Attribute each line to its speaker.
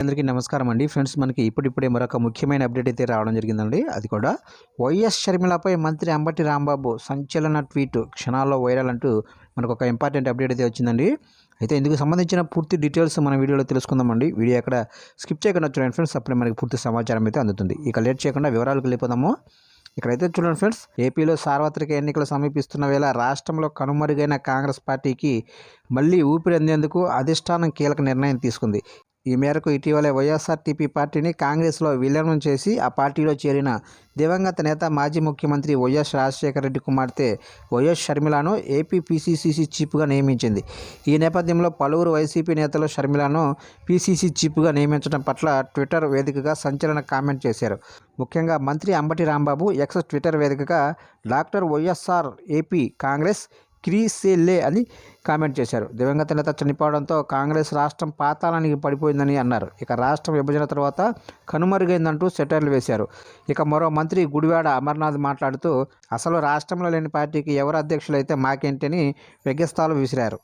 Speaker 1: అందరికీ నమస్కారం అండి. ఫ్రెండ్స్ మనకి ఇప్పుడిప్పుడే మరొక ముఖ్యమైన అప్డేట్ అయితే రావడం జరిగిందండి. అది కూడా వైఎస్ షర్మిలపై మంత్రి అంబటి రాంబాబు సంచలన ట్వీట్ క్షణాల్లో వైరల్ అంటూ మనకు ఒక ఇంపార్టెంట్ అప్డేట్ అయితే వచ్చిందండి. అయితే ఇందుకు సంబంధించిన పూర్తి డీటెయిల్స్ మన వీడియోలో తెలుసుకుందామండి. వీడియో అక్కడ స్కిప్ చేయకుండా చూడండి ఫ్రెండ్స్. అప్పుడే మనకి పూర్తి సమాచారం అయితే అందుతుంది. ఇక లేట్ చేయకుండా వివరాలకు వెళ్ళిపోదాము. ఇక్కడైతే చూడండి ఫ్రెండ్స్ ఏపీలో సార్వత్రిక ఎన్నికలు సమీపిస్తున్న వేళ రాష్ట్రంలో కనుమరుగైన కాంగ్రెస్ పార్టీకి మళ్ళీ ఊపిరి అందేందుకు అధిష్టానం కీలక నిర్ణయం తీసుకుంది. ఈ మేరకు ఇటీవలే వైఎస్ఆర్టీపీ పార్టీని కాంగ్రెస్లో విలీనం చేసి ఆ పార్టీలో చేరిన దివంగత నేత మాజీ ముఖ్యమంత్రి వైఎస్ రాజశేఖర రెడ్డి కుమార్తె వైఎస్ షర్మిలను ఏపీ పీసీసీసీ చీఫ్గా నియమించింది. ఈ నేపథ్యంలో పలువురు వైసీపీ నేతలు షర్మిలను పీసీసీ చీఫ్గా నియమించడం పట్ల ట్విట్టర్ వేదికగా సంచలన కామెంట్ చేశారు. ముఖ్యంగా మంత్రి అంబటి రాంబాబు ఎక్స్ ట్విట్టర్ వేదికగా డాక్టర్ వైఎస్ఆర్ ఏపీ కాంగ్రెస్ క్రీసేలే అని కామెంట్ చేశారు. దివంగత నేత చనిపోవడంతో కాంగ్రెస్ రాష్ట్రం పాతాళానికి పడిపోయిందని అన్నారు. ఇక రాష్ట్రం విభజన తర్వాత కనుమరుగైందంటూ సెటర్లు వేశారు. ఇక మరో మంత్రి గుడివాడ అమర్నాథ్ మాట్లాడుతూ అసలు రాష్ట్రంలో లేని పార్టీకి ఎవరు అధ్యక్షులైతే మాకేంటని వెగ్గస్తాలు విసిరారు.